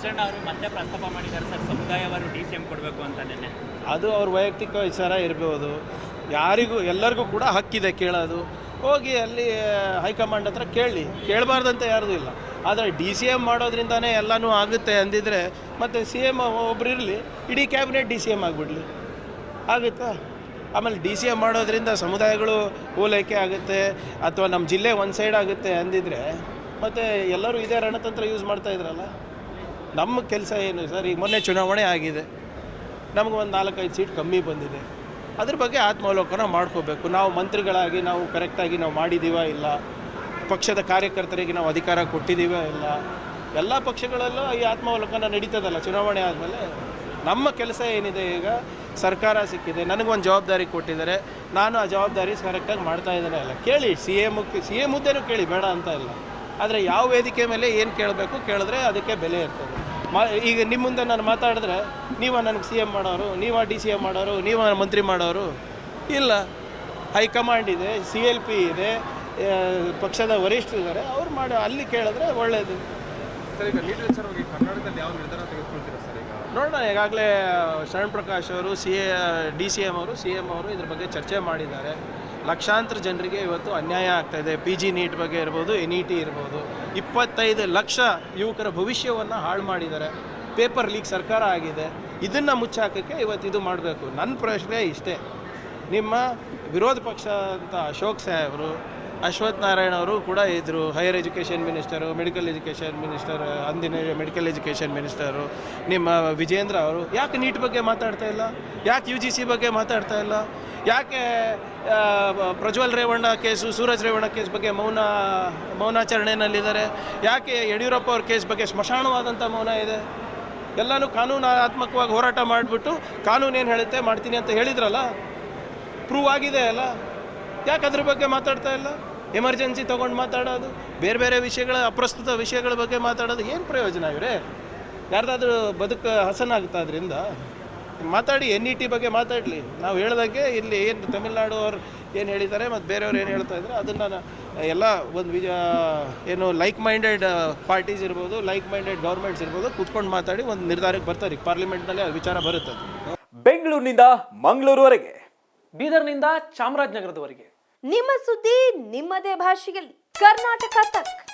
ರಾಜಣ್ಣ ಅವರು ಮತ್ತೆ ಪ್ರಸ್ತಾಪ ಮಾಡಿದ್ದಾರೆ ಸರ್, ಸಮುದಾಯವರು ಡಿ ಸಿ ಎಂ ಕೊಡಬೇಕು ಅಂತ ನಿನ್ನೆ. ಅದು ಅವ್ರ ವೈಯಕ್ತಿಕ ವಿಚಾರ ಇರ್ಬೋದು. ಯಾರಿಗೂ, ಎಲ್ಲರಿಗೂ ಕೂಡ ಹಕ್ಕಿದೆ ಕೇಳೋದು. ಹೋಗಿ ಅಲ್ಲಿ ಹೈಕಮಾಂಡ್ ಹತ್ರ ಕೇಳಿ. ಕೇಳಬಾರ್ದಂತ ಯಾರ್ದು ಇಲ್ಲ. ಆದರೆ ಡಿ ಸಿ ಎಂ ಮಾಡೋದ್ರಿಂದನೇ ಎಲ್ಲನೂ ಆಗುತ್ತೆ ಅಂದಿದ್ರೆ, ಮತ್ತು ಸಿ ಎಂ ಒಬ್ರು ಇರಲಿ, ಇಡೀ ಕ್ಯಾಬಿನೆಟ್ ಡಿ ಸಿ ಎಂ ಆಗಿಬಿಡ್ಲಿ. ಆಗುತ್ತಾ? ಆಮೇಲೆ ಡಿ ಸಿ ಎಂ ಮಾಡೋದ್ರಿಂದ ಸಮುದಾಯಗಳು ಓಲೈಕೆ ಆಗುತ್ತೆ, ಅಥವಾ ನಮ್ಮ ಜಿಲ್ಲೆ ಒಂದು ಸೈಡ್ ಆಗುತ್ತೆ ಅಂದಿದ್ರೆ, ಮತ್ತು ಎಲ್ಲರೂ ಇದೇ ರಣತಂತ್ರ ಯೂಸ್ ಮಾಡ್ತಾ ಇದ್ರಲ್ಲ? ನಮ್ಮ ಕೆಲಸ ಏನು ಸರ್? ಈಗ ಮೊನ್ನೆ ಚುನಾವಣೆ ಆಗಿದೆ. ನಮಗೆ ಒಂದು ನಾಲ್ಕೈದು ಸೀಟ್ ಕಮ್ಮಿ ಬಂದಿದೆ. ಅದ್ರ ಬಗ್ಗೆ ಆತ್ಮಾವಲೋಕನ ಮಾಡ್ಕೋಬೇಕು. ನಾವು ಮಂತ್ರಿಗಳಾಗಿ ನಾವು ಕರೆಕ್ಟಾಗಿ ನಾವು ಮಾಡಿದ್ದೀವ ಇಲ್ಲ? ಪಕ್ಷದ ಕಾರ್ಯಕರ್ತರಿಗೆ ನಾವು ಅಧಿಕಾರ ಕೊಟ್ಟಿದ್ದೀವ ಇಲ್ಲ? ಎಲ್ಲ ಪಕ್ಷಗಳಲ್ಲೂ ಈ ಆತ್ಮಾವಲೋಕನ ನಡೀತದಲ್ಲ ಚುನಾವಣೆ ಆದಮೇಲೆ? ನಮ್ಮ ಕೆಲಸ ಏನಿದೆ ಈಗ? ಸರ್ಕಾರ ಸಿಕ್ಕಿದೆ. ನನಗೊಂದು ಜವಾಬ್ದಾರಿ ಕೊಟ್ಟಿದ್ದಾರೆ. ನಾನು ಆ ಜವಾಬ್ದಾರಿ ಕರೆಕ್ಟಾಗಿ ಮಾಡ್ತಾ ಇದ್ದೇನೆ ಅಲ್ಲ. ಕೇಳಿ ಸಿ ಎಂ ಸಿ ಎಂ ಹುದ್ದೆನೂ ಕೇಳಿ, ಬೇಡ ಅಂತ ಇಲ್ಲ. ಆದರೆ ಯಾವ ವೇದಿಕೆ ಮೇಲೆ ಏನು ಕೇಳಬೇಕು ಕೇಳಿದ್ರೆ ಅದಕ್ಕೆ ಬೆಲೆ ಇರ್ತದೆ. ಮಾ ಈಗ ನಿಮ್ಮ ಮುಂದೆ ನಾನು ಮಾತಾಡಿದ್ರೆ ನೀವ ನನಗೆ ಸಿ ಎಂ ಮಾಡೋರು ನೀವ ಡಿ ಸಿ ಎಂ ಮಾಡೋರು ನೀವ ಮಂತ್ರಿ ಮಾಡೋರು? ಇಲ್ಲ. ಹೈಕಮಾಂಡ್ ಇದೆ ಸಿ ಎಲ್ ಪಿ ಇದೆ ಪಕ್ಷದ ವರಿಷ್ಠರಿದ್ದಾರೆ ಅವ್ರು ಮಾಡಿ ಅಲ್ಲಿ ಕೇಳಿದ್ರೆ ಒಳ್ಳೆಯದು ಸರ್ ಈಗ ನೀಟ್ ವಿಚಾರವಾಗಿ ಕರ್ನಾಟಕದಲ್ಲಿ ಯಾವ ನಿರ್ಧಾರ ತೆಗೆದುಕೊಳ್ತೀರಾ ಸರ್ ಈಗ? ನೋಡೋಣ ಈಗಾಗಲೇ ಶರಣ್ ಪ್ರಕಾಶ್ ಅವರು C A D C M ಅವರು ಸಿ ಎಂ ಅವರು ಇದ್ರ ಬಗ್ಗೆ ಚರ್ಚೆ ಮಾಡಿದ್ದಾರೆ. ಲಕ್ಷಾಂತರ ಜನರಿಗೆ ಇವತ್ತು ಅನ್ಯಾಯ ಆಗ್ತಾ ಇದೆ. ಪಿ ಜಿ ನೀಟ್ ಬಗ್ಗೆ ಇರ್ಬೋದು ಎನ್ ಇ ಟಿ ಇರ್ಬೋದು. ಇಪ್ಪತ್ತೈದು ಲಕ್ಷ ಯುವಕರ ಭವಿಷ್ಯವನ್ನು ಹಾಳು ಮಾಡಿದ್ದಾರೆ. ಪೇಪರ್ ಲೀಕ್ ಸರ್ಕಾರ ಆಗಿದೆ. ಇದನ್ನು ಮುಚ್ಚಾಕೋಕ್ಕೆ ಇವತ್ತು ಇದು ಮಾಡಬೇಕು. ನನ್ನ ಪ್ರಶ್ನೆ ಇಷ್ಟೇ. ನಿಮ್ಮ ವಿರೋಧ ಪಕ್ಷ ಅಂತ ಅಶೋಕ್ ಸಾಹೇಬರು, ಅಶ್ವಥ್ ನಾರಾಯಣ ಅವರು ಕೂಡ ಇದ್ದರು higher education minister medical education minister ಅಂದಿನ ಮೆಡಿಕಲ್ ಎಜುಕೇಷನ್ ಮಿನಿಸ್ಟರು ನಿಮ್ಮ ವಿಜೇಂದ್ರ ಅವರು. ಯಾಕೆ ನೀಟ್ ಬಗ್ಗೆ ಮಾತಾಡ್ತಾ ಇಲ್ಲ? ಯಾಕೆ ಯು ಜಿ ಸಿ ಬಗ್ಗೆ ಮಾತಾಡ್ತಾ ಇಲ್ಲ? ಯಾಕೆ ಪ್ರಜ್ವಲ್ ರೇವಣ್ಣ ಕೇಸು, ಸೂರಜ್ ರೇವಣ್ಣ ಕೇಸ್ ಬಗ್ಗೆ ಮೌನ, ಮೌನಾಚರಣೆಯಲ್ಲಿದ್ದಾರೆ? ಯಾಕೆ ಯಡಿಯೂರಪ್ಪ ಅವ್ರ ಕೇಸ್ ಬಗ್ಗೆ ಸ್ಮಶಾನವಾದಂಥ ಮೌನ ಇದೆ? ಎಲ್ಲನೂ ಕಾನೂನಾತ್ಮಕವಾಗಿ ಹೋರಾಟ ಮಾಡಿಬಿಟ್ಟು ಕಾನೂನು ಏನು ಹೇಳುತ್ತೆ, ಮಾಡ್ತೀನಿ ಅಂತ ಹೇಳಿದ್ರಲ್ಲ? ಪ್ರೂವ್ ಆಗಿದೆ ಅಲ್ಲ? ಯಾಕೆ ಅದ್ರ ಬಗ್ಗೆ ಮಾತಾಡ್ತಾ ಇಲ್ಲ? ಎಮರ್ಜೆನ್ಸಿ ತೊಗೊಂಡು ಮಾತಾಡೋದು, ಬೇರೆ ಬೇರೆ ವಿಷಯಗಳ, ಅಪ್ರಸ್ತುತ ವಿಷಯಗಳ ಬಗ್ಗೆ ಮಾತಾಡೋದು ಏನು ಪ್ರಯೋಜನ ಇವರೇ? ಯಾರ್ದಾದ್ರೂ ಬದುಕು ಹಸನಾಗುತ್ತಾ ಅದರಿಂದ ಮಾತಾಡಿ ಎನ್ ಇ ಟಿ ಬಗ್ಗೆ ಮಾತಾಡಲಿ. ನಾವು ಹೇಳ್ದಂಗೆ ಇಲ್ಲಿ ಏನು ತಮಿಳ್ನಾಡು ಅವ್ರು ಏನು ಹೇಳಿದ್ದಾರೆ ಮತ್ತು ಬೇರೆಯವ್ರು ಏನು ಹೇಳ್ತಾ ಇದ್ದಾರೆ ಅದನ್ನು ಎಲ್ಲ ಒಂದು ವಿಜ ಏನು ಲೈಕ್ ಮೈಂಡೆಡ್ ಪಾರ್ಟೀಸ್ ಇರ್ಬೋದು ಲೈಕ್ ಮೈಂಡೆಡ್ ಗೌರ್ಮೆಂಟ್ಸ್ ಇರ್ಬೋದು ಕೂತ್ಕೊಂಡು ಮಾತಾಡಿ ಒಂದು ನಿರ್ಧಾರಕ್ಕೆ ಬರ್ತಾರೆ. ಪಾರ್ಲಿಮೆಂಟ್ನಲ್ಲಿ ಆ ವಿಚಾರ ಬರುತ್ತೆ ಬೆಂಗಳೂರಿನಿಂದ ಮಂಗಳೂರುವರೆಗೆ. ಬೀದರ್ನಿಂದ ಚಾಮರಾಜನಗರದವರೆಗೆ. ನಿಮ್ಮ ಸುದ್ದಿ ನಿಮ್ಮದೇ ಭಾಷೆಯಲ್ಲಿ. ಕರ್ನಾಟಕ ತಕ್.